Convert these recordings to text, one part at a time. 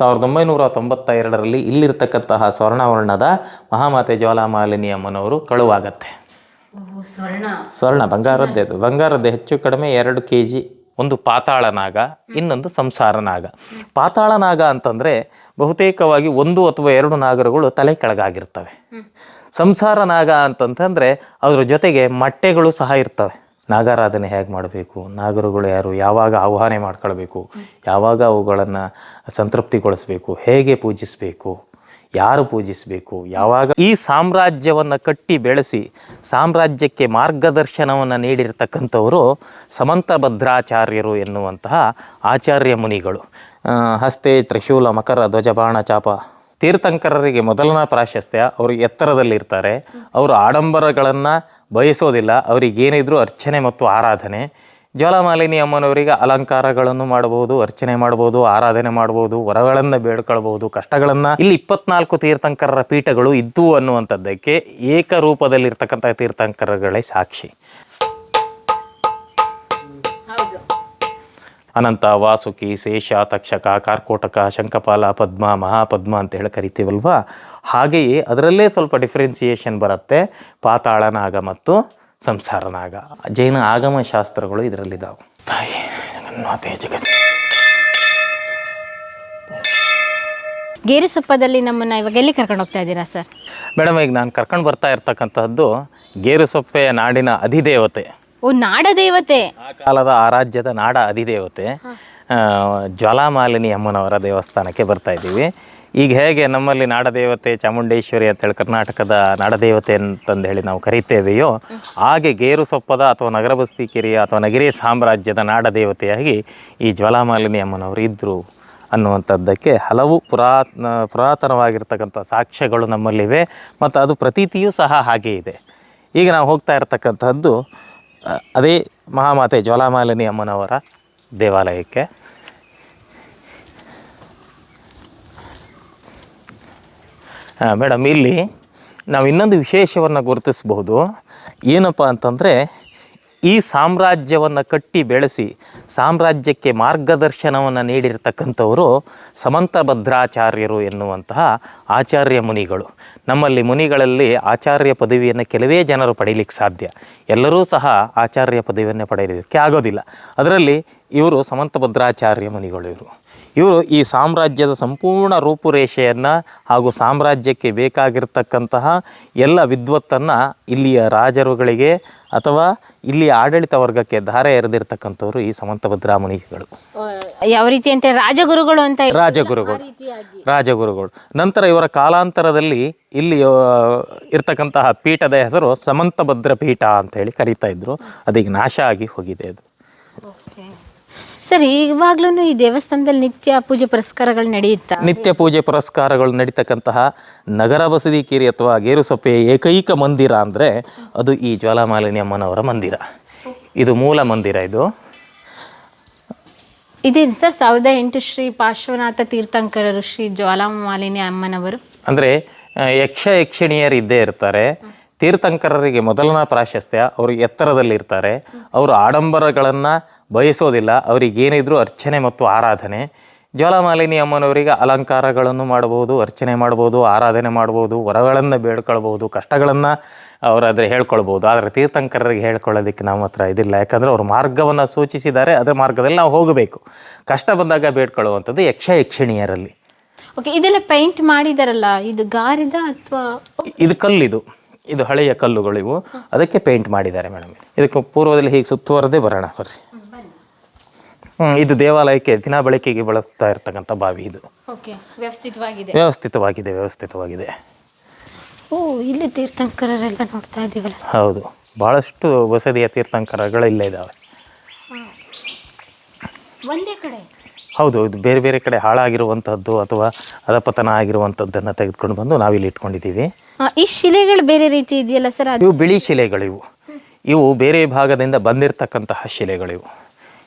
ಸಾವಿರದ ಒಂಬೈನೂರ ತೊಂಬತ್ತ ಎರಡರಲ್ಲಿ ಇಲ್ಲಿರ್ತಕ್ಕಂತಹ ಸ್ವರ್ಣವರ್ಣದ ಮಹಾಮಾತೆ ಜ್ವಾಲಾಮಾಲಿನಿ ಅಮ್ಮನವರು ಕಳುವಾಗತ್ತೆ ಸ್ವರ್ಣ. ಸ್ವರ್ಣ ಬಂಗಾರದ್ದೇ ಅದು. ಬಂಗಾರದ್ದೇ ಹೆಚ್ಚು ಕಡಿಮೆ ಎರಡು ಕೆ ಜಿ ಒಂದು ಪಾತಾಳ ನಾಗ ಇನ್ನೊಂದು ಸಂಸಾರ ನಾಗ. ಪಾತಾಳ ನಾಗ ಅಂತಂದರೆ ಬಹುತೇಕವಾಗಿ ಒಂದು ಅಥವಾ ಎರಡು ನಾಗರಗಳು ತಲೆ ಕೆಳಗಾಗಿರ್ತವೆ. ಸಂಸಾರ ನಾಗ ಅಂತಂತಂದರೆ ಅದರ ಜೊತೆಗೆ ಮೊಟ್ಟೆಗಳು ಸಹ ಇರ್ತವೆ. ನಾಗಾರಾಧನೆ ಹೇಗೆ ಮಾಡಬೇಕು? ನಾಗರುಗಳು ಯಾರು? ಯಾವಾಗ ಆಹ್ವಾನ ಮಾಡ್ಕೊಳ್ಬೇಕು? ಯಾವಾಗ ಅವುಗಳನ್ನು ಸಂತೃಪ್ತಿಗೊಳಿಸ್ಬೇಕು? ಹೇಗೆ ಪೂಜಿಸಬೇಕು? ಯಾರು ಪೂಜಿಸಬೇಕು? ಯಾವಾಗ ಈ ಸಾಮ್ರಾಜ್ಯವನ್ನು ಕಟ್ಟಿ ಬೆಳೆಸಿ ಸಾಮ್ರಾಜ್ಯಕ್ಕೆ ಮಾರ್ಗದರ್ಶನವನ್ನು ನೀಡಿರ್ತಕ್ಕಂಥವರು ಸಮಂತ ಭದ್ರಾಚಾರ್ಯರು ಎನ್ನುವಂತಹ ಆಚಾರ್ಯ ಮುನಿಗಳು. ಹಸ್ತೆ ತ್ರಿಶೂಲ ಮಕರ ಧ್ವಜಬಾಣ ಚಾಪ ತೀರ್ಥಂಕರರಿಗೆ ಮೊದಲನ ಪ್ರಾಶಸ್ತ್ಯ ಅವರು ಎತ್ತರದಲ್ಲಿರ್ತಾರೆ. ಅವರು ಆಡಂಬರಗಳನ್ನು ಬಯಸೋದಿಲ್ಲ. ಅವರಿಗೇನಿದ್ರು ಅರ್ಚನೆ ಮತ್ತು ಆರಾಧನೆ. ಜ್ವಾಲಾಮಾಲಿನಿ ಅಮ್ಮನವರಿಗೆ ಅಲಂಕಾರಗಳನ್ನು ಮಾಡಬಹುದು, ಅರ್ಚನೆ ಮಾಡಬಹುದು, ಆರಾಧನೆ ಮಾಡಬಹುದು, ವರಗಳನ್ನು ಬೇಡ್ಕೊಳ್ಬಹುದು, ಕಷ್ಟಗಳನ್ನು. ಇಲ್ಲಿ ಇಪ್ಪತ್ನಾಲ್ಕು ತೀರ್ಥಂಕರರ ಪೀಠಗಳು ಇದ್ದವು ಅನ್ನುವಂಥದ್ದಕ್ಕೆ ಏಕರೂಪದಲ್ಲಿರ್ತಕ್ಕಂಥ ತೀರ್ಥಂಕರಗಳೇ ಸಾಕ್ಷಿ. ಅನಂತ ವಾಸುಕಿ ಶೇಷ ತಕ್ಷಕ ಕಾರ್ಕೋಟಕ ಶಂಕಪಾಲ ಪದ್ಮ ಮಹಾಪದ್ಮ ಅಂತ ಹೇಳಿ ಕರಿತೀವಲ್ವಾ? ಹಾಗೆಯೇ ಅದರಲ್ಲೇ ಸ್ವಲ್ಪ ಡಿಫ್ರೆನ್ಸಿಯೇಷನ್ ಬರುತ್ತೆ. ಪಾತಾಳನಾಗ ಮತ್ತು ಸಂಸಾರನಾಗ ಜೈನ ಆಗಮ ಶಾಸ್ತ್ರಗಳು ಇದರಲ್ಲಿದ್ದಾವೆ ತಾಯಿ ಗೇರುಸೊಪ್ಪದಲ್ಲಿ ನಮ್ಮನ್ನ ಇವಾಗ ಎಲ್ಲಿ ಕರ್ಕೊಂಡು ಹೋಗ್ತಾ ಇದ್ದೀರಾ ಸರ್? ಮೇಡಮ್ ಈಗ ನಾನು ಕರ್ಕೊಂಡು ಬರ್ತಾ ಇರ್ತಕ್ಕಂಥದ್ದು ಗೇರುಸೊಪ್ಪೆಯ ನಾಡಿನ ಅಧಿದೇವತೆ. ಓ ನಾಡ ದೇವತೆ ಆ ಕಾಲದ ಆ ರಾಜ್ಯದ ನಾಡ ಅಧಿದೇವತೆ. ಜ್ವಾಲಾಮಾಲಿನಿ ಅಮ್ಮನವರ ದೇವಸ್ಥಾನಕ್ಕೆ ಬರ್ತಾ ಇದ್ದೀವಿ. ಈಗ ಹೇಗೆ ನಮ್ಮಲ್ಲಿ ನಾಡದೇವತೆ ಚಾಮುಂಡೇಶ್ವರಿ ಅಂತೇಳಿ ಕರ್ನಾಟಕದ ನಾಡದೇವತೆ ಅಂತಂದು ಹೇಳಿ ನಾವು ಕರಿತೇವೆಯೋ, ಹಾಗೆ ಗೇರು ಸೊಪ್ಪದ ಅಥವಾ ನಗರಬಸ್ತಿ ಕಿರಿಯ ಅಥವಾ ನಗರಿ ಸಾಮ್ರಾಜ್ಯದ ನಾಡದೇವತೆಯಾಗಿ ಈ ಜ್ವಾಲಾಮಾಲಿನಿ ಅಮ್ಮನವರು ಇದ್ದರು ಅನ್ನುವಂಥದ್ದಕ್ಕೆ ಹಲವು ಪುರಾತನ, ಪುರಾತನವಾಗಿರ್ತಕ್ಕಂಥ ಸಾಕ್ಷ್ಯಗಳು ನಮ್ಮಲ್ಲಿವೆ. ಮತ್ತು ಅದು ಪ್ರತೀತಿಯೂ ಸಹ ಹಾಗೆ ಇದೆ. ಈಗ ನಾವು ಹೋಗ್ತಾ ಇರತಕ್ಕಂಥದ್ದು ಅದೇ ಮಹಾಮಾತೆ ಜ್ವಾಲಾಮಾಲಿನಿ ಅಮ್ಮನವರ ದೇವಾಲಯಕ್ಕೆ. ಮೇಡಮ್ ಇಲ್ಲಿ ನಾವು ಇನ್ನೊಂದು ವಿಶೇಷವನ್ನು ಗುರುತಿಸಬಹುದು. ಏನಪ್ಪ ಅಂತಂದರೆ ಈ ಸಾಮ್ರಾಜ್ಯವನ್ನು ಕಟ್ಟಿ ಬೆಳೆಸಿ ಸಾಮ್ರಾಜ್ಯಕ್ಕೆ ಮಾರ್ಗದರ್ಶನವನ್ನು ನೀಡಿರ್ತಕ್ಕಂಥವರು ಸಮಂತಭದ್ರಾಚಾರ್ಯರು ಎನ್ನುವಂತಹ ಆಚಾರ್ಯ ಮುನಿಗಳು. ನಮ್ಮಲ್ಲಿ ಮುನಿಗಳಲ್ಲಿ ಆಚಾರ್ಯ ಪದವಿಯನ್ನು ಕೆಲವೇ ಜನರು ಪಡೀಲಿಕ್ಕೆ ಸಾಧ್ಯ. ಎಲ್ಲರೂ ಸಹ ಆಚಾರ್ಯ ಪದವಿಯನ್ನು ಪಡೆಯಲಿಕ್ಕೆ ಆಗೋದಿಲ್ಲ. ಅದರಲ್ಲಿ ಇವರು ಸಮಂತಭದ್ರಾಚಾರ್ಯ ಮುನಿಗಳು ಇವರು. ಇವರು ಈ ಸಾಮ್ರಾಜ್ಯದ ಸಂಪೂರ್ಣ ರೂಪುರೇಷೆಯನ್ನು ಹಾಗೂ ಸಾಮ್ರಾಜ್ಯಕ್ಕೆ ಬೇಕಾಗಿರ್ತಕ್ಕಂತಹ ಎಲ್ಲ ವಿದ್ವತ್ತನ್ನು ಇಲ್ಲಿಯ ರಾಜರುಗಳಿಗೆ ಅಥವಾ ಇಲ್ಲಿ ಆಡಳಿತ ವರ್ಗಕ್ಕೆ ಧಾರೆ ಎರೆದಿರ್ತಕ್ಕಂಥವ್ರು ಈ ಸಮಂತಭದ್ರಾ ಮುನಿಗಳು. ಯಾವ ರೀತಿ ಅಂತ ರಾಜಗುರುಗಳು ಅಂತ ರಾಜಗುರುಗಳು. ರಾಜಗುರುಗಳು. ನಂತರ ಇವರ ಕಾಲಾಂತರದಲ್ಲಿ ಇಲ್ಲಿ ಇರ್ತಕ್ಕಂತಹ ಪೀಠದ ಹೆಸರು ಸಮಂತಭದ್ರ ಪೀಠ ಅಂತ ಹೇಳಿ ಕರೀತಾ ಇದ್ರು. ಅದೀಗ ನಾಶ ಆಗಿ ಹೋಗಿದೆ ಅದು. ಸರ್ ಇವಾಗ್ಲೂ ಈ ದೇವಸ್ಥಾನದಲ್ಲಿ ನಿತ್ಯ ಪೂಜೆ ಪುರಸ್ಕಾರಗಳು ನಡೆಯುತ್ತಾ? ನಿತ್ಯ ಪೂಜೆ ಪುರಸ್ಕಾರಗಳು ನಡೀತಕ್ಕಂತಹ ನಗರ ಬಸದಿಕೇರಿ ಅಥವಾ ಗೇರುಸೊಪ್ಪೆಯ ಏಕೈಕ ಮಂದಿರ ಅಂದರೆ ಅದು ಈ ಜ್ವಾಲಾಮಾಲಿನಿ ಅಮ್ಮನವರ ಮಂದಿರ. ಇದು ಮೂಲ ಮಂದಿರ ಇದು. ಇದೇನು ಸರ್ ಸಾವಿರದ ಎಂಟು ಶ್ರೀ ಪಾರ್ಶ್ವನಾಥ ತೀರ್ಥಂಕರರು ಶ್ರೀ ಜ್ವಾಲಾಮಾಲಿನಿ ಅಮ್ಮನವರು? ಅಂದರೆ ಯಕ್ಷ ಯಕ್ಷಿಣಿಯರು ಇದ್ದೇ ಇರ್ತಾರೆ. ತೀರ್ಥಂಕರರಿಗೆ ಮೊದಲನ ಪ್ರಾಶಸ್ತ್ಯ ಅವರು ಎತ್ತರದಲ್ಲಿರ್ತಾರೆ. ಅವರು ಆಡಂಬರಗಳನ್ನು ಬಯಸೋದಿಲ್ಲ. ಅವರಿಗೇನಿದ್ರು ಅರ್ಚನೆ ಮತ್ತು ಆರಾಧನೆ. ಜ್ವಾಲಾಮಾಲಿನಿ ಅಮ್ಮನವರಿಗೆ ಅಲಂಕಾರಗಳನ್ನು ಮಾಡಬಹುದು ಅರ್ಚನೆ ಮಾಡ್ಬೋದು ಆರಾಧನೆ ಮಾಡ್ಬೋದು ವರಗಳನ್ನು ಬೇಡ್ಕೊಳ್ಬೋದು ಕಷ್ಟಗಳನ್ನು ಅವರಾದರೆ ಹೇಳ್ಕೊಳ್ಬೋದು ಆದರೆ ತೀರ್ಥಂಕರರಿಗೆ ಹೇಳ್ಕೊಳ್ಳೋದಕ್ಕೆ ನಮ್ಮ ಹತ್ರ ಇದಿಲ್ಲ. ಯಾಕಂದರೆ ಅವರು ಮಾರ್ಗವನ್ನು ಸೂಚಿಸಿದ್ದಾರೆ. ಅದರ ಮಾರ್ಗದಲ್ಲಿ ನಾವು ಹೋಗಬೇಕು. ಕಷ್ಟ ಬಂದಾಗ ಬೇಡ್ಕೊಳ್ಳುವಂಥದ್ದು ಯಕ್ಷ ಯಕ್ಷಿಣಿಯರಲ್ಲಿ. ಓಕೆ ಇದೆಲ್ಲ ಪೇಂಟ್ ಮಾಡಿದಾರಲ್ಲ ಇದು ಗಾರಿದ ಅಥವಾ ಇದು ಕಲ್ಲಿದು. ಇದು ಹಳೆಯ ಕಲ್ಲುಗಳು ಇವು. ಅದಕ್ಕೆ ಪೇಂಟ್ ಮಾಡಿದ್ದಾರೆ ಮೇಡಮ್ ಇದಕ್ಕೆ ಪೂರ್ವದಲ್ಲಿ ಹೀಗೆ ಸುತ್ತುವರದೇ ಬರೋಣ ಬರ್ರಿ. ಇದು ದೇವಾಲಯಕ್ಕೆ ದಿನ ಬಳಕೆಗೆ ಬಳಸ್ತಾ ಇರ್ತಕ್ಕಂಥ ಬಾವಿ ಇದು. ವ್ಯವಸ್ಥಿತವಾಗಿದೆ. ವ್ಯವಸ್ಥಿತವಾಗಿದೆ ವ್ಯವಸ್ಥಿತವಾಗಿದೆ. ಓ ಇಲ್ಲಿ ತೀರ್ಥಂಕರರೆಲ್ಲ ನೋಡ್ತಾ ಇದ್ದೀವಲ್ಲ. ಹೌದು ಭಾಳಷ್ಟು ಬಸದಿಯ ತೀರ್ಥಂಕರಗಳು ಇಲ್ಲೇ ಇದ್ದಾವೆ ಒಂದೇ ಕಡೆ? ಹೌದು ಇದು ಬೇರೆ ಬೇರೆ ಕಡೆ ಹಾಳಾಗಿರುವಂಥದ್ದು ಅಥವಾ ಅಧಪತನ ಆಗಿರುವಂಥದ್ದನ್ನು ತೆಗೆದುಕೊಂಡು ಬಂದು ನಾವಿಲ್ಲಿ ಇಟ್ಕೊಂಡಿದ್ದೀವಿ. ಆ, ಈ ಶಿಲೆಗಳು ಬೇರೆ ರೀತಿ ಇದೆಯಲ್ಲ ಸರ್? ಅದು ಇವು ಬಿಳಿ ಶಿಲೆಗಳಿವು ಇವು. ಬೇರೆ ಭಾಗದಿಂದ ಬಂದಿರತಕ್ಕಂತಹ ಶಿಲೆಗಳಿವು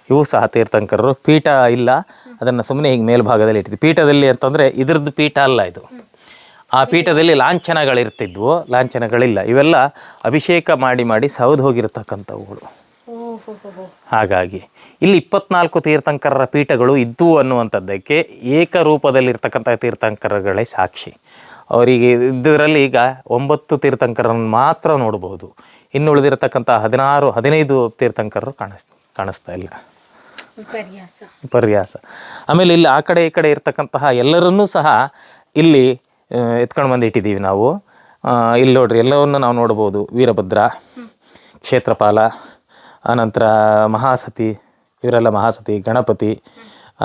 ಇವು. ಸಹ ತೀರ್ಥಂಕರರು ಪೀಠ ಇಲ್ಲ ಅದನ್ನು ಸುಮ್ಮನೆ ಹೀಗೆ ಮೇಲ್ಭಾಗದಲ್ಲಿ ಇಟ್ಟಿದ್ವಿ. ಪೀಠದಲ್ಲಿ ಅಂತಂದರೆ ಇದ್ರದ್ದು ಪೀಠ ಅಲ್ಲ ಇದು. ಆ ಪೀಠದಲ್ಲಿ ಲಾಂಛನಗಳಿರ್ತಿದ್ವು ಲಾಂಛನಗಳಿಲ್ಲ. ಇವೆಲ್ಲ ಅಭಿಷೇಕ ಮಾಡಿ ಮಾಡಿ ಸೌದು ಹೋಗಿರ್ತಕ್ಕಂಥವುಗಳು. ಹಾಗಾಗಿ ಇಲ್ಲಿ ಇಪ್ಪತ್ನಾಲ್ಕು ತೀರ್ಥಂಕರರ ಪೀಠಗಳು ಇದ್ದು ಅನ್ನುವಂಥದ್ದಕ್ಕೆ ಏಕರೂಪದಲ್ಲಿರ್ತಕ್ಕಂಥ ತೀರ್ಥಂಕರಗಳೇ ಸಾಕ್ಷಿ. ಅವರಿಗೆ ಇದರಲ್ಲಿ ಈಗ ಒಂಬತ್ತು ತೀರ್ಥಂಕರನ್ನು ಮಾತ್ರ ನೋಡಬಹುದು ಇನ್ನು ಉಳಿದಿರತಕ್ಕಂಥ ಹದಿನಾರು ಹದಿನೈದು ತೀರ್ಥಂಕರರು ಕಾಣಿಸ್ ಕಾಣಿಸ್ತಾ ಇಲ್ಲ. ವಿಪರ್ಯಾಸ. ಪರ್ಯಾಸ ಆಮೇಲೆ ಇಲ್ಲಿ ಆ ಕಡೆ ಈ ಕಡೆ ಇರ್ತಕ್ಕಂತಹ ಎಲ್ಲರನ್ನೂ ಸಹ ಇಲ್ಲಿ ಎತ್ಕೊಂಡು ಬಂದಿಟ್ಟಿದ್ದೀವಿ ನಾವು. ಇಲ್ಲಿ ನೋಡ್ರಿ ಎಲ್ಲವನ್ನು ನಾವು ನೋಡ್ಬೋದು. ವೀರಭದ್ರ ಕ್ಷೇತ್ರಪಾಲ ಆನಂತರ ಮಹಾಸತಿ, ಇವರೆಲ್ಲ ಮಹಾಸತಿ, ಗಣಪತಿ,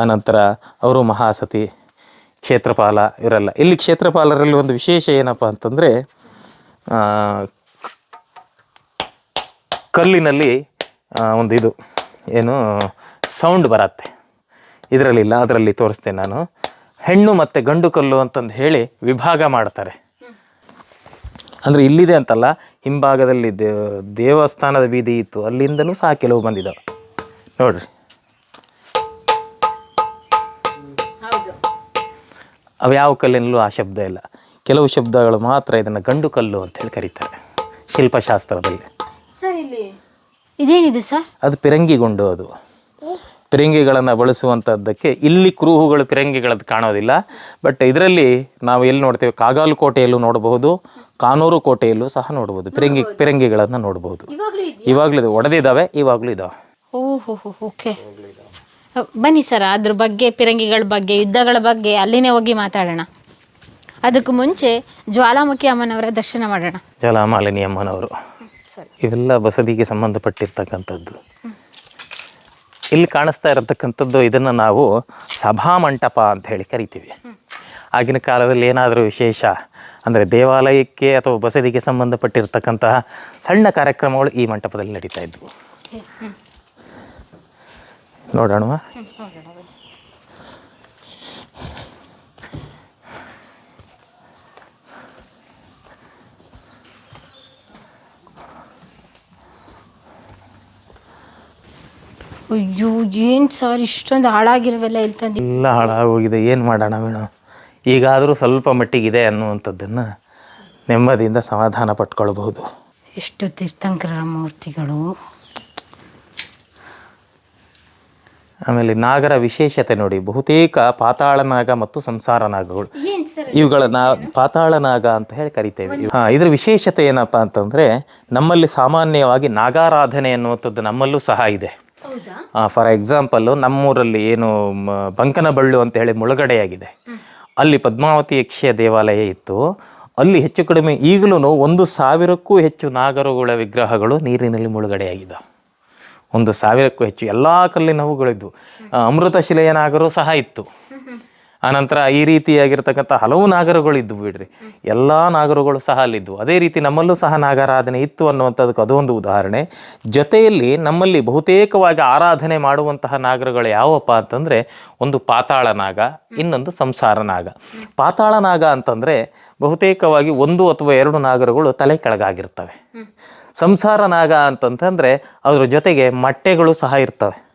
ಆನಂತರ ಅವರು ಮಹಾಸತಿ, ಕ್ಷೇತ್ರಪಾಲ ಇವರೆಲ್ಲ. ಇಲ್ಲಿ ಕ್ಷೇತ್ರಪಾಲರಲ್ಲಿ ಒಂದು ವಿಶೇಷ ಏನಪ್ಪ ಅಂತಂದರೆ ಕಲ್ಲಿನಲ್ಲಿ ಒಂದು ಇದು, ಏನು, ಸೌಂಡ್ ಬರತ್ತೆ. ಇದರಲ್ಲಿಲ್ಲ ಅದರಲ್ಲಿ ತೋರಿಸ್ತೇನೆ ನಾನು. ಹೆಣ್ಣು ಮತ್ತು ಗಂಡು ಕಲ್ಲು ಅಂತಂದು ಹೇಳಿ ವಿಭಾಗ ಮಾಡ್ತಾರೆ. ಅಂದರೆ ಇಲ್ಲಿದೆ ಅಂತಲ್ಲ ಹಿಂಭಾಗದಲ್ಲಿ ದೇವ ದೇವಸ್ಥಾನದ ಬೀದಿ ಇತ್ತು ಅಲ್ಲಿಂದಲೂ ಸಹ ಕೆಲವು ಬಂದಿದ್ದಾವೆ ನೋಡ್ರಿ. ಅವು ಯಾವ ಕಲ್ಲಿನಲ್ಲೂ ಆ ಶಬ್ದ ಇಲ್ಲ. ಕೆಲವು ಶಬ್ದಗಳು ಮಾತ್ರ ಇದನ್ನು ಗಂಡು ಕಲ್ಲು ಅಂತ ಹೇಳಿ ಕರೀತಾರೆ ಶಿಲ್ಪಶಾಸ್ತ್ರದಲ್ಲಿ. ಸರ್ ಇಲ್ಲಿ ಇದೇನಿದೆ ಸರ್? ಅದು ಪಿರಂಗಿಗೊಂಡು ಅದು. ಪಿರಂಗಿಗಳನ್ನು ಬಳಸುವಂಥದ್ದಕ್ಕೆ ಇಲ್ಲಿ ಕುರುಹುಗಳು ಪಿರಂಗಿಗಳದ್ದು ಕಾಣೋದಿಲ್ಲ. ಬಟ್ ಇದರಲ್ಲಿ ನಾವು ಎಲ್ಲಿ ನೋಡ್ತೇವೆ? ಕಾಗಾಲು ಕೋಟೆಯಲ್ಲೂ ನೋಡಬಹುದು ಕಾನೂರು ಕೋಟೆಯಲ್ಲೂ ಸಹ ನೋಡಬಹುದು ಪಿರಂಗಿ ಪಿರಂಗಿಗಳನ್ನು ನೋಡಬಹುದು. ಇವಾಗಲೂ ಒಡೆದಿದ್ದಾವೆ ಇವಾಗಲೂ ಇದಾವೆ. ಓಹೋ ಓಕೆ. ಬನ್ನಿ ಸರ್ ಅದ್ರ ಬಗ್ಗೆ ಪಿರಂಗಿಗಳ ಬಗ್ಗೆ ಯುದ್ಧಗಳ ಬಗ್ಗೆ ಅಲ್ಲಿನೇ ಹೋಗಿ ಮಾತಾಡೋಣ. ಅದಕ್ಕೂ ಮುಂಚೆ ಜ್ವಾಲಾಮುಖಿ ಅಮ್ಮನವರ ದರ್ಶನ ಮಾಡೋಣ. ಜ್ವಾಲಾಮಾಲಿನಿ ಅಮ್ಮನವರು. ಇವೆಲ್ಲ ಬಸದಿಗೆ ಸಂಬಂಧಪಟ್ಟಿರ್ತಕ್ಕಂಥದ್ದು. ಇಲ್ಲಿ ಕಾಣಿಸ್ತಾ ಇರತಕ್ಕಂಥದ್ದು ಇದನ್ನು ನಾವು ಸಭಾಮಂಟಪ ಅಂತ ಹೇಳಿ ಕರಿತೀವಿ. ಆಗಿನ ಕಾಲದಲ್ಲಿ ಏನಾದರೂ ವಿಶೇಷ? ಅಂದರೆ ದೇವಾಲಯಕ್ಕೆ ಅಥವಾ ಬಸದಿಗೆ ಸಂಬಂಧಪಟ್ಟಿರ್ತಕ್ಕಂತಹ ಸಣ್ಣ ಕಾರ್ಯಕ್ರಮಗಳು ಈ ಮಂಟಪದಲ್ಲಿ ನಡೀತಾ ಇದ್ವು. ನೋಡೋಣ. ಅಯ್ಯೋ ಏನು ಸರ್ ಇಷ್ಟೊಂದು ಹಾಳಾಗಿರವೆಲ್ಲ ಇಲ್ಲಿ ತಂದು ಎಲ್ಲ ಹಾಳಾಗೋಗಿದೆ. ಏನು ಮಾಡೋಣ ಮೇಡಮ್ ಈಗಾದರೂ ಸ್ವಲ್ಪ ಮಟ್ಟಿಗಿದೆ ಅನ್ನುವಂಥದ್ದನ್ನು ನೆಮ್ಮದಿಯಿಂದ ಸಮಾಧಾನ ಪಟ್ಕೊಳ್ಬಹುದು. ಎಷ್ಟು ತೀರ್ಥಂಕರ ಮೂರ್ತಿಗಳು ಆಮೇಲೆ ನಾಗರ ವಿಶೇಷತೆ ನೋಡಿ ಬಹುತೇಕ ಪಾತಾಳ ನಾಗ ಮತ್ತು ಸಂಸಾರ ನಾಗಗಳು. ಇವುಗಳ ನಾ ಪಾತಾಳ ನಾಗ ಅಂತ ಹೇಳಿ ಕರಿತೇವೆ. ಹಾ ಇದ್ರ ವಿಶೇಷತೆ ಏನಪ್ಪ ಅಂತಂದ್ರೆ ನಮ್ಮಲ್ಲಿ ಸಾಮಾನ್ಯವಾಗಿ ನಾಗಾರಾಧನೆ ಅನ್ನುವಂಥದ್ದು ನಮ್ಮಲ್ಲೂ ಸಹ ಇದೆ. ಫಾರ್ ಎಕ್ಸಾಂಪಲ್ಲು ನಮ್ಮೂರಲ್ಲಿ ಏನು ಬಂಕನಬಳ್ಳು ಅಂತ ಹೇಳಿ ಮುಳುಗಡೆಯಾಗಿದೆ. ಅಲ್ಲಿ ಪದ್ಮಾವತಿ ಯಕ್ಷಿಯ ದೇವಾಲಯ ಇತ್ತು. ಅಲ್ಲಿ ಹೆಚ್ಚು ಕಡಿಮೆ ಈಗಲೂ ಒಂದು ಸಾವಿರಕ್ಕೂ ಹೆಚ್ಚು ನಾಗರುಗಳ ವಿಗ್ರಹಗಳು ನೀರಿನಲ್ಲಿ ಮುಳುಗಡೆಯಾಗಿದೆ ಒಂದು ಸಾವಿರಕ್ಕೂ ಹೆಚ್ಚು ಎಲ್ಲ ಕಲ್ಲಿನವುಗಳಿದ್ವು. ಅಮೃತಶಿಲೆಯ ನಾಗರು ಸಹ ಇತ್ತು. ಆನಂತರ ಈ ರೀತಿಯಾಗಿರ್ತಕ್ಕಂಥ ಹಲವು ನಾಗರಗಳು ಇದ್ದವು ಬಿಡ್ರಿ. ಎಲ್ಲ ನಾಗರಗಳು ಸಹ ಅಲ್ಲಿದ್ದವು ಅದೇ ರೀತಿ ನಮ್ಮಲ್ಲೂ ಸಹ ನಾಗಾರಾಧನೆ ಇತ್ತು ಅನ್ನುವಂಥದ್ದಕ್ಕೆ ಅದೊಂದು ಉದಾಹರಣೆ. ಜೊತೆಯಲ್ಲಿ ನಮ್ಮಲ್ಲಿ ಬಹುತೇಕವಾಗಿ ಆರಾಧನೆ ಮಾಡುವಂತಹ ನಾಗರಗಳು ಯಾವಪ್ಪ ಅಂತಂದರೆ ಒಂದು ಪಾತಾಳ ನಾಗ, ಇನ್ನೊಂದು ಸಂಸಾರ ನಾಗ. ಪಾತಾಳ ನಾಗ ಅಂತಂದರೆ ಬಹುತೇಕವಾಗಿ ಒಂದು ಅಥವಾ ಎರಡು ನಾಗರಗಳು ತಲೆ ಕೆಳಗಾಗಿರ್ತವೆ. ಸಂಸಾರ ನಾಗ ಅಂತಂತಂದರೆ ಅದರ ಜೊತೆಗೆ ಮೊಟ್ಟೆಗಳು ಸಹ ಇರ್ತವೆ.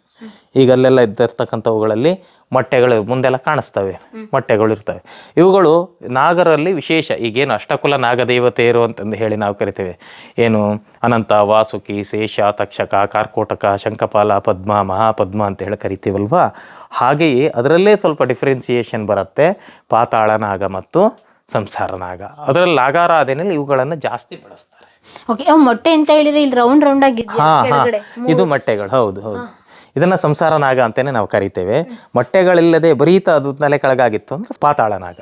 ಈಗ ಅಲ್ಲೆಲ್ಲ ಇದ್ದಿರ್ತಕ್ಕಂಥವುಗಳಲ್ಲಿ ಮೊಟ್ಟೆಗಳು ಮುಂದೆಲ್ಲ ಕಾಣಿಸ್ತವೆ. ಮೊಟ್ಟೆಗಳು ಇರ್ತವೆ. ಇವುಗಳು ನಾಗರಲ್ಲಿ ವಿಶೇಷ. ಈಗೇನು ಅಷ್ಟಕುಲ ನಾಗದೇವತೆಯರು ಅಂತಂದು ಹೇಳಿ ನಾವು ಕರಿತೇವೆ. ಏನು ಅನಂತ ವಾಸುಕಿ ಶೇಷ ತಕ್ಷಕ ಕಾರ್ಕೋಟಕ ಶಂಕಪಾಲ ಪದ್ಮ ಮಹಾಪದ್ಮ ಅಂತ ಹೇಳಿ ಕರಿತೀವಲ್ವಾ? ಹಾಗೆಯೇ ಅದರಲ್ಲೇ ಸ್ವಲ್ಪ ಡಿಫ್ರೆನ್ಸಿಯೇಷನ್ ಬರುತ್ತೆ. ಪಾತಾಳ ನಾಗ ಮತ್ತು ಸಂಸಾರ ನಾಗ. ಅದರಲ್ಲಿ ನಾಗಾರಾಧನೆಯಲ್ಲಿ ಇವುಗಳನ್ನು ಜಾಸ್ತಿ ಬಳಸ್ತಾರೆ. ಓಕೆ ಮೊಟ್ಟೆ ಅಂತ ಹೇಳಿದ್ರೆ ಇಲ್ಲಿ ರೌಂಡ್ ರೌಂಡ್ ಆಗಿ ಹಾ ಹಾ. ಇದು ಮೊಟ್ಟೆಗಳು. ಹೌದು ಹೌದು. ಇದನ್ನ ಸಂಸಾರ ನಾಗ ಅಂತಾನೆ ನಾವು ಕರಿತೇವೆ. ಮೊಟ್ಟೆಗಳಿಲ್ಲದೆ ಬರೀತ ಅದು ತಲೆ ಕೆಳಗಾಗಿತ್ತು ಅಂದ್ರೆ ಪಾತಾಳ ನಾಗ.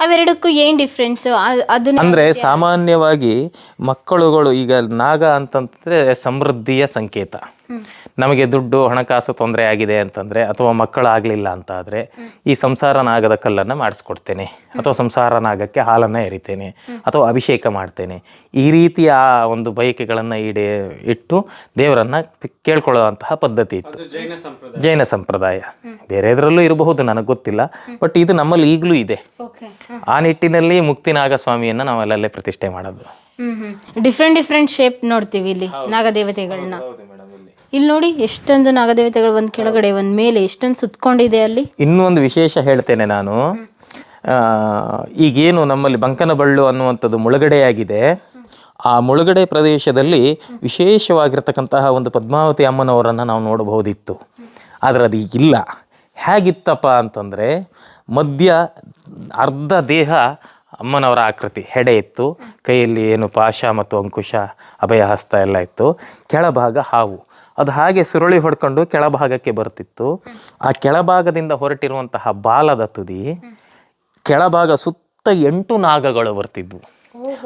ಅವೆರಡಕ್ಕೂ ಏನ್ ಡಿಫ್ರೆನ್ಸ್ ಅದನ್ನ ಅಂದ್ರೆ ಸಾಮಾನ್ಯವಾಗಿ ಮಕ್ಕಳುಗಳು ಈಗ ನಾಗ ಅಂತಂದ್ರೆ ಸಮೃದ್ಧಿಯ ಸಂಕೇತ. ನಮಗೆ ದುಡ್ಡು ಹಣಕಾಸು ತೊಂದರೆ ಆಗಿದೆ ಅಂತಂದ್ರೆ ಅಥವಾ ಮಕ್ಕಳಾಗ್ಲಿಲ್ಲ ಅಂತ ಆದ್ರೆ ಈ ಸಂಸಾರನಾಗದ ಕಲ್ಲನ್ನು ಮಾಡಿಸ್ಕೊಡ್ತೇನೆ. ಅಥವಾ ಸಂಸಾರನಾಗಕ್ಕೆ ಹಾಲನ್ನು ಎರಿತೇನೆ. ಅಥವಾ ಅಭಿಷೇಕ ಮಾಡ್ತೇನೆ. ಈ ರೀತಿಯ ಒಂದು ಬಯಕೆಗಳನ್ನು ಈಡೇ ಇಟ್ಟು ದೇವರನ್ನ ಕೇಳ್ಕೊಳ್ಳುವಂತಹ ಪದ್ಧತಿ ಇತ್ತು. ಜೈನ ಸಂಪ್ರದಾಯ. ಬೇರೆದ್ರಲ್ಲೂ ಇರಬಹುದು ನನಗೆ ಗೊತ್ತಿಲ್ಲ. ಬಟ್ ಇದು ನಮ್ಮಲ್ಲಿ ಈಗಲೂ ಇದೆ. ಆ ನಿಟ್ಟಿನಲ್ಲಿ ಮುಕ್ತಿನಾಗಸ್ವಾಮಿಯನ್ನು ನಾವು ಅಲ್ಲಲ್ಲೇ ಪ್ರತಿಷ್ಠೆ ಮಾಡೋದು. ಡಿಫ್ರೆಂಟ್ ಡಿಫ್ರೆಂಟ್ ಶೇಪ್ ನೋಡ್ತೀವಿ ಇಲ್ಲಿ ನಾಗದೇವತೆಗಳನ್ನ. ಇಲ್ಲಿ ನೋಡಿ ಎಷ್ಟೊಂದು ನಾಗದೇವತೆಗಳು ಒಂದ್ ಕೆಳಗಡೆ ಒಂದ್ ಮೇಲೆ ಎಷ್ಟೊಂದು ಸುತ್ಕೊಂಡಿದೆ ಅಲ್ಲಿ. ಇನ್ನೊಂದು ವಿಶೇಷ ಹೇಳ್ತೇನೆ ನಾನು. ಆ, ಈಗೇನು ನಮ್ಮಲ್ಲಿ ಬಂಕನಬಳ್ಳು ಅನ್ನುವಂಥದ್ದು ಮುಳುಗಡೆಯಾಗಿದೆ. ಆ ಮುಳುಗಡೆ ಪ್ರದೇಶದಲ್ಲಿ ವಿಶೇಷವಾಗಿರ್ತಕ್ಕಂತಹ ಒಂದು ಪದ್ಮಾವತಿ ಅಮ್ಮನವರನ್ನು ನಾವು ನೋಡಬಹುದಿತ್ತು. ಆದರೆ ಅದು ಈಗಿಲ್ಲ ಹೇಗಿತ್ತಪ್ಪ ಅಂತಂದರೆ ಮಧ್ಯ ಅರ್ಧ ದೇಹ ಅಮ್ಮನವರ ಆಕೃತಿ ಹೆಡೆ ಇತ್ತು. ಕೈಯಲ್ಲಿ ಏನು ಪಾಶ ಮತ್ತು ಅಂಕುಶ ಅಭಯ ಹಸ್ತ ಎಲ್ಲ ಇತ್ತು. ಕೆಳಭಾಗ ಹಾವು. ಅದು ಹಾಗೆ ಸುರುಳಿ ಹೊಡ್ಕೊಂಡು ಕೆಳಭಾಗಕ್ಕೆ ಬರ್ತಿತ್ತು. ಆ ಕೆಳಭಾಗದಿಂದ ಹೊರಟಿರುವಂತಹ ಬಾಲದ ತುದಿ ಕೆಳಭಾಗ ಸುತ್ತ ಎಂಟು ನಾಗಗಳು ಬರ್ತಿದ್ವು.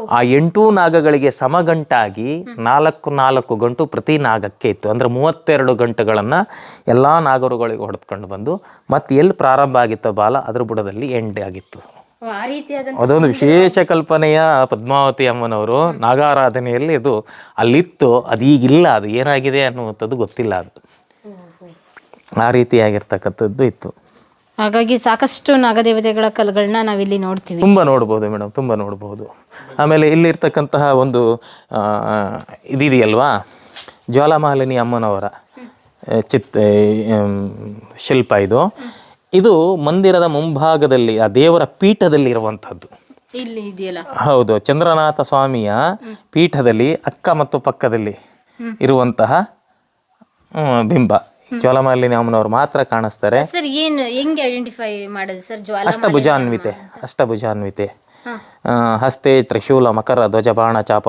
ಆ ಎಂಟು ನಾಗಗಳಿಗೆ ಸಮಗಂಟಾಗಿ ನಾಲ್ಕು ನಾಲ್ಕು ಗಂಟು ಪ್ರತಿ ನಾಗಕ್ಕೆ ಇತ್ತು. ಅಂದ್ರೆ ಮೂವತ್ತೆರಡು ಗಂಟುಗಳನ್ನು ಎಲ್ಲ ನಾಗರುಗಳಿಗೆ ಹೊಡೆದುಕೊಂಡು ಬಂದು ಮತ್ತೆ ಎಲ್ಲಿ ಪ್ರಾರಂಭ ಆಗಿತ್ತು ಬಾಲ? ಅದ್ರ ಬುಡದಲ್ಲಿ ಎಂಡ್ ಆಗಿತ್ತು. ಅದೊಂದು ವಿಶೇಷ ಕಲ್ಪನೆಯ ಪದ್ಮಾವತಿ ಅಮ್ಮನವರು ನಾಗಾರಾಧನೆಯಲ್ಲಿ ಅದು ಅಲ್ಲಿತ್ತು ಅದೀಗಿಲ್ಲ ಅದು ಏನಾಗಿದೆ ಅನ್ನುವಂಥದ್ದು ಗೊತ್ತಿಲ್ಲ ಅದು. ಆ ರೀತಿಯಾಗಿರ್ತಕ್ಕಂಥದ್ದು ಇತ್ತು. ಹಾಗಾಗಿ ಸಾಕಷ್ಟು ನಾಗದೇವತೆಗಳ ಕಲ್ಗಳನ್ನ ನಾವಿಲ್ಲಿ ನೋಡ್ತೀವಿ. ತುಂಬ ನೋಡ್ಬೋದು ಮೇಡಮ್ ತುಂಬ ನೋಡ್ಬೋದು. ಆಮೇಲೆ ಇಲ್ಲಿರ್ತಕ್ಕಂತಹ ಒಂದು ಇದಿದೆಯಲ್ವಾ? ಜ್ವಾಲಾಮಾಲಿನಿ ಅಮ್ಮನವರ ಚಿತ್ ಶಿಲ್ಪ ಇದು. ಇದು ಮಂದಿರದ ಮುಂಭಾಗದಲ್ಲಿ ಆ ದೇವರ ಪೀಠದಲ್ಲಿ ಇರುವಂಥದ್ದು. ಇಲ್ಲಿ ಇದೆಯಲ್ಲ? ಹೌದು ಚಂದ್ರನಾಥ ಸ್ವಾಮಿಯ ಪೀಠದಲ್ಲಿ ಅಕ್ಕ ಮತ್ತು ಪಕ್ಕದಲ್ಲಿ ಇರುವಂತಹ ಹ್ಮ್, ಬಿಂಬ. ಜ್ವಾಲಾಮಾಲಿನಿ ಅಮ್ಮನವರು ಮಾತ್ರ ಕಾಣಿಸ್ತಾರೆ. ಸರ್ ಏನು ಹೆಂಗೆ ಐಡೆಂಟಿಫೈ ಮಾಡೋದು ಸರ್ ಜ್ವಾಲ ಅಷ್ಟಭುಜಾನ್ವಿತೆ ಅಷ್ಟಭುಜಾನ್ವಿತೆ. ಆ, ಹಸ್ತೆ ತ್ರಿಶೂಲ ಮಕರ ಧ್ವಜ ಬಾಣ ಚಾಪ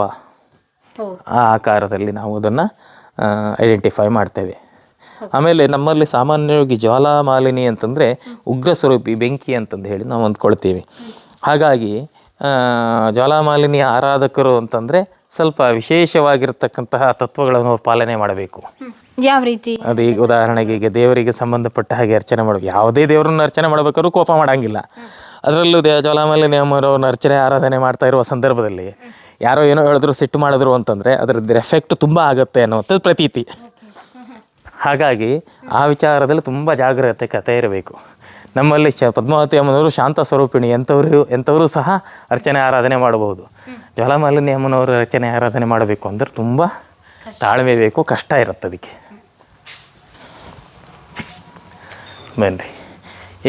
ಓ ಆ ಆಕಾರದಲ್ಲಿ ನಾವು ಅದನ್ನು ಐಡೆಂಟಿಫೈ ಮಾಡ್ತೇವೆ. ಆಮೇಲೆ ನಮ್ಮಲ್ಲಿ ಸಾಮಾನ್ಯವಾಗಿ ಜ್ವಾಲಾಮಾಲಿನಿ ಅಂತಂದರೆ ಉಗ್ರ ಸ್ವರೂಪಿ ಬೆಂಕಿ ಅಂತಂದು ಹೇಳಿ ನಾವು ಅಂದ್ಕೊಳ್ತೀವಿ. ಹಾಗಾಗಿ ಜ್ವಾಲಾಮಾಲಿನಿಯ ಆರಾಧಕರು ಅಂತಂದರೆ ಸ್ವಲ್ಪ ವಿಶೇಷವಾಗಿರ್ತಕ್ಕಂತಹ ತತ್ವಗಳನ್ನು ಅವ್ರು ಪಾಲನೆ ಮಾಡಬೇಕು. ಯಾವ ರೀತಿ? ಅದು ಈಗ ಉದಾಹರಣೆಗೆ ಈಗ ದೇವರಿಗೆ ಸಂಬಂಧಪಟ್ಟ ಹಾಗೆ ಅರ್ಚನೆ ಮಾಡಬೇಕು ಯಾವುದೇ ದೇವರನ್ನ ಅರ್ಚನೆ ಮಾಡಬೇಕಾದ್ರೂ ಕೋಪ ಮಾಡಂಗಿಲ್ಲ. ಅದರಲ್ಲೂ ದೇ ಜ್ವಾಲಾಮಾಲಿನಿ ಅಮ್ಮರವ್ರನ್ನ ಅರ್ಚನೆ ಆರಾಧನೆ ಮಾಡ್ತಾ ಇರುವ ಸಂದರ್ಭದಲ್ಲಿ ಯಾರೋ ಏನೋ ಹೇಳಿದ್ರು ಸಿಟ್ಟು ಮಾಡಿದ್ರು ಅಂತಂದರೆ ಅದರದ್ದು ಎಫೆಕ್ಟ್ ತುಂಬ ಆಗುತ್ತೆ ಅನ್ನುವಂಥದ್ದು ಪ್ರತೀತಿ. ಹಾಗಾಗಿ ಆ ವಿಚಾರದಲ್ಲಿ ತುಂಬ ಜಾಗ್ರತೆ ಕಥೆ ಇರಬೇಕು. ನಮ್ಮಲ್ಲಿ ಶ ಪದ್ಮಾವತಿ ಅಮ್ಮನವರು ಶಾಂತ ಸ್ವರೂಪಿಣಿ ಎಂಥವರು ಎಂಥವರು ಸಹ ಅರ್ಚನೆ ಆರಾಧನೆ ಮಾಡಬಹುದು. ಜ್ವಾಲಾಮಾಲಿನಿ ಅಮ್ಮನವರು ಅರ್ಚನೆ ಆರಾಧನೆ ಮಾಡಬೇಕು ಅಂದರೆ ತುಂಬ ತಾಳ್ಮೆ ಬೇಕು ಕಷ್ಟ ಇರುತ್ತೆ ಅದಕ್ಕೆ. ಬನ್ನಿ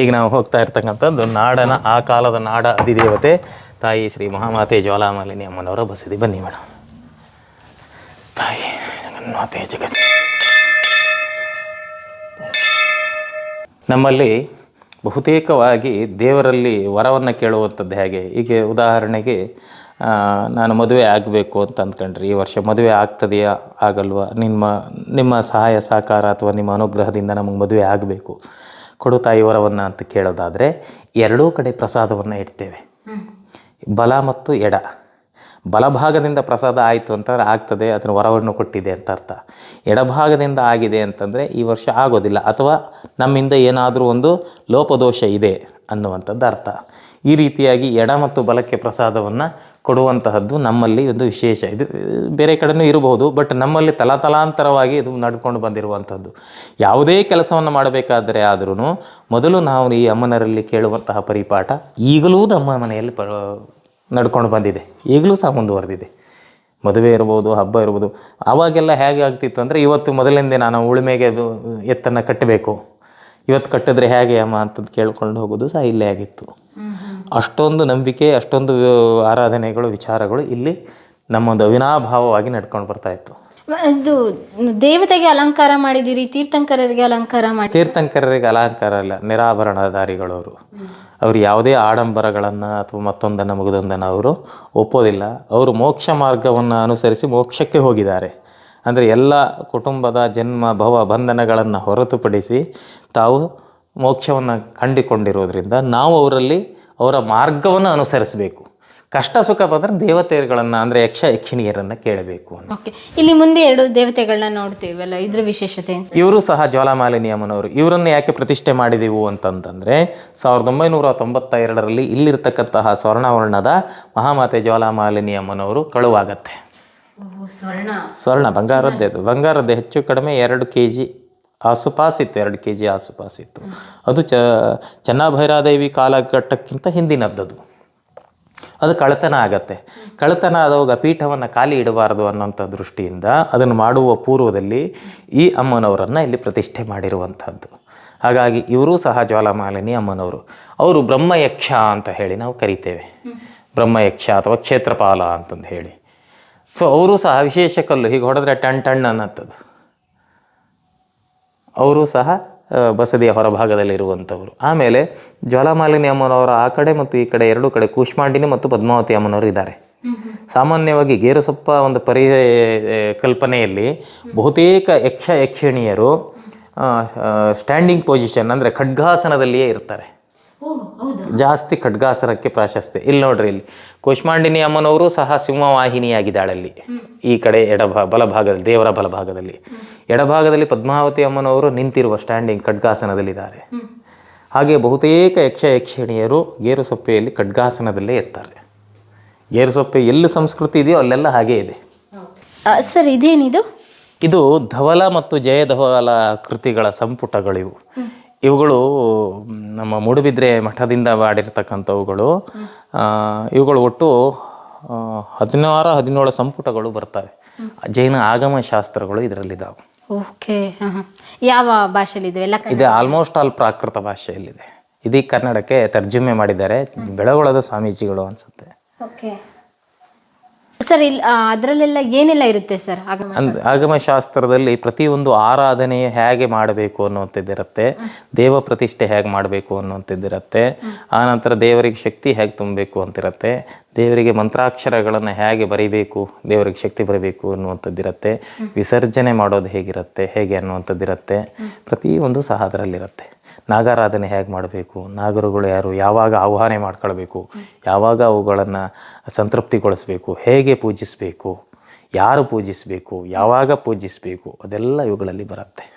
ಈಗ ನಾವು ಹೋಗ್ತಾ ಇರ್ತಕ್ಕಂಥದ್ದು ನಾಡನ ಆ ಕಾಲದ ನಾಡ ಅಧಿದೇವತೆ ತಾಯಿ ಶ್ರೀ ಮಹಾಮಾತೆ ಜ್ವಾಲಾಮಾಲಿನಿ ಅಮ್ಮನವರ ಬಸದಿ. ಬನ್ನಿ ಮೇಡಮ್ ತಾಯಿ ಜಗನ್ಮಾತೆ ಜಗತ್. ನಮ್ಮಲ್ಲಿ ಬಹುತೇಕವಾಗಿ ದೇವರಲ್ಲಿ ವರವನ್ನು ಕೇಳುವಂಥದ್ದು ಹೇಗೆ? ಈಗ ಉದಾಹರಣೆಗೆ ನಾನು ಮದುವೆ ಆಗಬೇಕು ಅಂತ ಅಂದ್ಕೊಂಡ್ರಿ ಈ ವರ್ಷ ಮದುವೆ ಆಗ್ತದೆಯಾ ಆಗಲ್ವಾ? ನಿಮ್ಮ ನಿಮ್ಮ ಸಹಾಯ ಸಹಕಾರ ಅಥವಾ ನಿಮ್ಮ ಅನುಗ್ರಹದಿಂದ ನಮಗೆ ಮದುವೆ ಆಗಬೇಕು. ಕೊಡು ತಾಯಿ ವರವನ್ನು ಅಂತ ಕೇಳೋದಾದರೆ ಎರಡೂ ಕಡೆ ಪ್ರಸಾದವನ್ನು ಇಡ್ತೇವೆ. ಬಲ ಮತ್ತು ಎಡ. ಬಲಭಾಗದಿಂದ ಪ್ರಸಾದ ಆಯಿತು ಅಂತಂದರೆ ಆಗ್ತದೆ, ಅದನ್ನು ವರವನ್ನು ಕೊಟ್ಟಿದೆ ಅಂತ ಅರ್ಥ. ಎಡಭಾಗದಿಂದ ಆಗಿದೆ ಅಂತಂದರೆ ಈ ವರ್ಷ ಆಗೋದಿಲ್ಲ, ಅಥವಾ ನಮ್ಮಿಂದ ಏನಾದರೂ ಒಂದು ಲೋಪದೋಷ ಇದೆ ಅನ್ನುವಂಥದ್ದು ಅರ್ಥ. ಈ ರೀತಿಯಾಗಿ ಎಡ ಮತ್ತು ಬಲಕ್ಕೆ ಪ್ರಸಾದವನ್ನು ಕೊಡುವಂತಹದ್ದು ನಮ್ಮಲ್ಲಿ ಒಂದು ವಿಶೇಷ. ಇದು ಬೇರೆ ಕಡೆನೂ ಇರಬಹುದು, ಬಟ್ ನಮ್ಮಲ್ಲಿ ತಲಾತಲಾಂತರವಾಗಿ ಇದು ನಡ್ಕೊಂಡು ಬಂದಿರುವಂಥದ್ದು ಯಾವುದೇ ಕೆಲಸವನ್ನು ಮಾಡಬೇಕಾದರೆ ಆದ್ರೂ ಮೊದಲು ನಾವು ಈ ಅಮ್ಮನರಲ್ಲಿ ಕೇಳುವಂತಹ ಪರಿಪಾಠ ಈಗಲೂ ನಮ್ಮ ಮನೆಯಲ್ಲಿ ಪ ನಡ್ಕೊಂಡು ಬಂದಿದೆ. ಈಗಲೂ ಸಹ ಮುಂದುವರೆದಿದೆ. ಮದುವೆ ಇರ್ಬೋದು, ಹಬ್ಬ ಇರ್ಬೋದು, ಆವಾಗೆಲ್ಲ ಹೇಗೆ ಆಗ್ತಿತ್ತು ಅಂದರೆ ಇವತ್ತು ಮೊದಲಿಂದ ನಾನು ಉಳುಮೆಗೆ ಎತ್ತನ್ನು ಕಟ್ಟಬೇಕು. ಇವತ್ತು ಕಟ್ಟಿದ್ರೆ ಹೇಗೆ ಅಮ್ಮ ಅಂತಂದು ಕೇಳ್ಕೊಂಡು ಹೋಗೋದು ಸಹ ಇಲ್ಲೇ ಆಗಿತ್ತು. ಅಷ್ಟೊಂದು ನಂಬಿಕೆ, ಅಷ್ಟೊಂದು ಆರಾಧನೆಗಳು, ವಿಚಾರಗಳು ಇಲ್ಲಿ ನಮ್ಮೊಂದು ಅವಿನಾಭಾವವಾಗಿ ನಡ್ಕೊಂಡು ಬರ್ತಾ ಇತ್ತು. ಇದು ದೇವತೆಗೆ ಅಲಂಕಾರ ಮಾಡಿದಿರಿ, ತೀರ್ಥಂಕರರಿಗೆ ಅಲಂಕಾರ ಮಾಡಿ ತೀರ್ಥಂಕರರಿಗೆ ಅಲಂಕಾರ ಅಲ್ಲ ನಿರಾಭರಣಧಾರಿಗಳವರು ಅವರು ಯಾವುದೇ ಆಡಂಬರಗಳನ್ನು ಅಥವಾ ಮತ್ತೊಂದನ್ನು ಮುಗಿದೊಂದನ್ನು ಅವರು ಒಪ್ಪೋದಿಲ್ಲ. ಅವರು ಮೋಕ್ಷ ಮಾರ್ಗವನ್ನು ಅನುಸರಿಸಿ ಮೋಕ್ಷಕ್ಕೆ ಹೋಗಿದ್ದಾರೆ. ಅಂದರೆ ಎಲ್ಲ ಕುಟುಂಬದ ಜನ್ಮ, ಭವ, ಬಂಧನಗಳನ್ನು ಹೊರತುಪಡಿಸಿ ತಾವು ಮೋಕ್ಷವನ್ನು ಕಂಡುಕೊಂಡಿರೋದ್ರಿಂದ ನಾವು ಅವರಲ್ಲಿ ಅವರ ಮಾರ್ಗವನ್ನು ಅನುಸರಿಸಬೇಕು. ಕಷ್ಟ ಸುಖ ಬಂದ್ರೆ ದೇವತೆಗಳನ್ನ ಅಂದ್ರೆ ಯಕ್ಷ ಯಕ್ಷಿಣಿಯರನ್ನ ಕೇಳಬೇಕು ಅಂತ. ಓಕೆ ಇಲ್ಲಿ ಮುಂದೆ ಎರಡು ದೇವತೆಗಳನ್ನ ನೋಡ್ತೀವಲ್ಲ ಇದ್ರ ವಿಶೇಷತೆ ಏನ್ ಸರ್? ಇವರು ಸಹ ಜ್ವಾಲಾಮಾಲಿನಿ ಅಮ್ಮನವರು ಇವರನ್ನು ಯಾಕೆ ಪ್ರತಿಷ್ಠೆ ಮಾಡಿದೆವು ಅಂತಂದ್ರೆ ಸಾವಿರದ ಒಂಬೈನೂರ ತೊಂಬತ್ತ ಎರಡರಲ್ಲಿ ಇಲ್ಲಿರ್ತಕ್ಕಂತಹ ಸ್ವರ್ಣವರ್ಣದ ಮಹಾಮಾತೆ ಜ್ವಾಲಾಮಾಲಿನಿ ಅಮ್ಮನವರು ಕಳುವಾಗತ್ತೆ ಸ್ವರ್ಣ. ಸ್ವರ್ಣ ಬಂಗಾರದ್ದೇ ಅದು. ಬಂಗಾರದ್ದೇ ಹೆಚ್ಚು ಕಡಿಮೆ ಎರಡು ಕೆ ಜಿ ಆಸುಪಾಸಿತ್ತು ಎರಡು ಕೆ ಜಿ ಆಸುಪಾಸಿತ್ತು ಅದು ಚ ಚೆನ್ನಭೈರಾದೇವಿ ಕಾಲಘಟ್ಟಕ್ಕಿಂತ ಹಿಂದಿನದ್ದದು. ಅದು ಕಳತನ ಆಗತ್ತೆ. ಕಳತನ ಆದವಾಗ ಪೀಠವನ್ನು ಖಾಲಿ ಇಡಬಾರದು ಅನ್ನೋಂಥ ದೃಷ್ಟಿಯಿಂದ ಅದನ್ನು ಮಾಡುವ ಪೂರ್ವದಲ್ಲಿ ಈ ಅಮ್ಮನವರನ್ನು ಇಲ್ಲಿ ಪ್ರತಿಷ್ಠೆ ಮಾಡಿರುವಂಥದ್ದು. ಹಾಗಾಗಿ ಇವರೂ ಸಹ ಜ್ವಾಲಾಮಾಲಿನಿ ಅಮ್ಮನವರು. ಅವರು ಬ್ರಹ್ಮಯಕ್ಷ ಅಂತ ಹೇಳಿ ನಾವು ಕರಿತೇವೆ. ಬ್ರಹ್ಮಯಕ್ಷ ಅಥವಾ ಕ್ಷೇತ್ರಪಾಲ ಅಂತಂದು ಹೇಳಿ. ಸೊ ಅವರು ಸಹ ವಿಶೇಷ ಕಲ್ಲು, ಹೀಗೆ ಹೊಡೆದ್ರೆ ಟಣ್ ಟಣ್ ಅನ್ನತ್ತದು ಅವರು ಸಹ ಬಸದಿಯ ಹೊರಭಾಗದಲ್ಲಿರುವಂಥವರು. ಆಮೇಲೆ ಜ್ವಾಲಾಮಾಲಿನಿ ಅಮ್ಮನವರ ಆ ಕಡೆ ಮತ್ತು ಈ ಕಡೆ ಎರಡು ಕಡೆ ಕೂಶ್ಮಾಂಡಿನಿ ಮತ್ತು ಪದ್ಮಾವತಿ ಅಮ್ಮನವರು ಇದ್ದಾರೆ. ಸಾಮಾನ್ಯವಾಗಿ ಗೇರುಸೊಪ್ಪ ಒಂದು ಪರಿ ಕಲ್ಪನೆಯಲ್ಲಿ ಬಹುತೇಕ ಯಕ್ಷ ಯಕ್ಷಿಣಿಯರು ಸ್ಟ್ಯಾಂಡಿಂಗ್ ಪೊಸಿಷನ್ ಅಂದರೆ ಖಡ್ಗಾಸನದಲ್ಲಿಯೇ ಇರ್ತಾರೆ. ಜಾಸ್ತಿ ಖಡ್ಗಾಸನಕ್ಕೆ ಪ್ರಾಶಸ್ತ್ಯ. ಇಲ್ಲಿ ನೋಡ್ರಿ ಇಲ್ಲಿ. ಕುಶ್ಮಾಂಡಿನಿ ಅಮ್ಮನವರು ಸಹ ಸಿಂಹವಾಹಿನಿಯಾಗಿದ್ದಾಳೆ ಅಲ್ಲಿ ಈ ಕಡೆ ಎಡಭ ಬಲಭಾಗದಲ್ಲಿ ದೇವರ ಬಲಭಾಗದಲ್ಲಿ. ಎಡಭಾಗದಲ್ಲಿ ಪದ್ಮಾವತಿ ಅಮ್ಮನವರು ನಿಂತಿರುವ ಸ್ಟ್ಯಾಂಡಿಂಗ್ ಖಡ್ಗಾಸನದಲ್ಲಿದ್ದಾರೆ. ಹಾಗೆ ಬಹುತೇಕ ಯಕ್ಷ ಯಕ್ಷಿಣಿಯರು ಗೇರುಸೊಪ್ಪೆಯಲ್ಲಿ ಖಡ್ಗಾಸನದಲ್ಲೇ ಇರ್ತಾರೆ. ಗೇರುಸೊಪ್ಪೆ ಎಲ್ಲಿ ಸಂಸ್ಕೃತಿ ಇದೆಯೋ ಅಲ್ಲೆಲ್ಲ ಹಾಗೇ ಇದೆ. ಸರ್ ಇದೇನಿದು? ಇದು ಧವಲ ಮತ್ತು ಜಯಧವಲ ಕೃತಿಗಳ ಸಂಪುಟಗಳಿವು. ಇವುಗಳು ನಮ್ಮ ಮೂಡುಬಿದ್ರೆ ಮಠದಿಂದ ಮಾಡಿರ್ತಕ್ಕಂಥವುಗಳು. ಇವುಗಳು ಒಟ್ಟು ಹದಿನಾರು ಹದಿನೇಳು ಸಂಪುಟಗಳು ಬರ್ತವೆ. ಜೈನ ಆಗಮ ಶಾಸ್ತ್ರಗಳು ಇದರಲ್ಲಿದ್ದಾವೆ ಓಕೆ ಯಾವ ಭಾಷೆಯಲ್ಲಿ? ಇದು ಆಲ್ಮೋಸ್ಟ್ ಆಲ್ ಪ್ರಾಕೃತ ಭಾಷೆಯಲ್ಲಿದೆ. ಇದೀಗ ಕನ್ನಡಕ್ಕೆ ತರ್ಜುಮೆ ಮಾಡಿದ್ದಾರೆ. ಬೆಳಗೊಳದ ಸ್ವಾಮೀಜಿಗಳು ಅನ್ಸುತ್ತೆ. ಓಕೆ. ಸರ್ ಇಲ್ಲಿ ಅದರಲ್ಲೆಲ್ಲ ಏನೆಲ್ಲ ಇರುತ್ತೆ ಸರ್? ಆಗಮ ಅಂದ್ ಆಗಮಶಾಸ್ತ್ರದಲ್ಲಿ ಪ್ರತಿಯೊಂದು ಆರಾಧನೆ ಹೇಗೆ ಮಾಡಬೇಕು ಅನ್ನುವಂಥದ್ದಿರುತ್ತೆ ದೇವ ಪ್ರತಿಷ್ಠೆ ಹೇಗೆ ಮಾಡಬೇಕು ಅನ್ನುವಂಥದ್ದಿರುತ್ತೆ ಆನಂತರ ದೇವರಿಗೆ ಶಕ್ತಿ ಹೇಗೆ ತುಂಬಬೇಕು ಅಂತಿರುತ್ತೆ ದೇವರಿಗೆ ಮಂತ್ರಾಕ್ಷರಗಳನ್ನು ಹೇಗೆ ಬರಿಬೇಕು ದೇವರಿಗೆ ಶಕ್ತಿ ಬರಬೇಕು ಅನ್ನುವಂಥದ್ದಿರುತ್ತೆ ವಿಸರ್ಜನೆ ಮಾಡೋದು ಹೇಗಿರುತ್ತೆ ಹೇಗೆ ಅನ್ನುವಂಥದ್ದಿರುತ್ತೆ ಪ್ರತಿಯೊಂದು ಸಹ ಅದರಲ್ಲಿರುತ್ತೆ. ನಾಗಾರಾಧನೆ ಹೇಗೆ ಮಾಡಬೇಕು? ನಾಗರುಗಳು ಯಾರು? ಯಾವಾಗ ಆಹ್ವಾನ ಮಾಡ್ಕೊಳ್ಬೇಕು? ಯಾವಾಗ ಅವುಗಳನ್ನು ಸಂತೃಪ್ತಿಗೊಳಿಸ್ಬೇಕು? ಹೇಗೆ ಪೂಜಿಸಬೇಕು? ಯಾರು ಪೂಜಿಸಬೇಕು? ಯಾವಾಗ ಪೂಜಿಸಬೇಕು? ಅದೆಲ್ಲ ಇವುಗಳಲ್ಲಿ ಬರುತ್ತೆ.